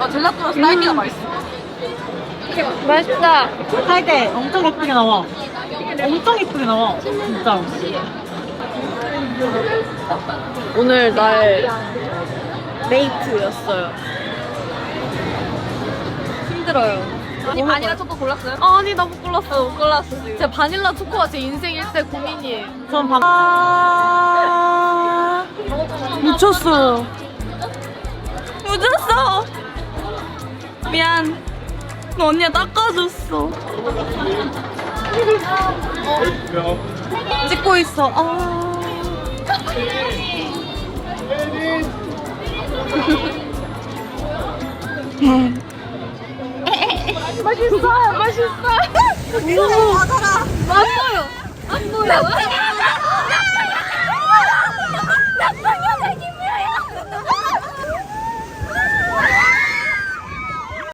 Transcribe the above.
아 젤라또라서 딸기가 맛있어. 맛있다. 할때 엄청 예쁘게 나와. 엄청 예쁘게 나와. 진짜. 오늘 날 메이트였어요. 힘들어요. 아니 바닐라 초코 골랐어요? 아니 나 못 골랐어. 못 골랐어 지금. 진짜 바닐라 초코가 제 인생 일대 고민이에요. 전 밥. 아... 미쳤어. 묻었어. 미안. 너 언니가 닦아줬어. 찍고 있어. 아. 맛있어, 맛있어. 안 보여. 안 보여.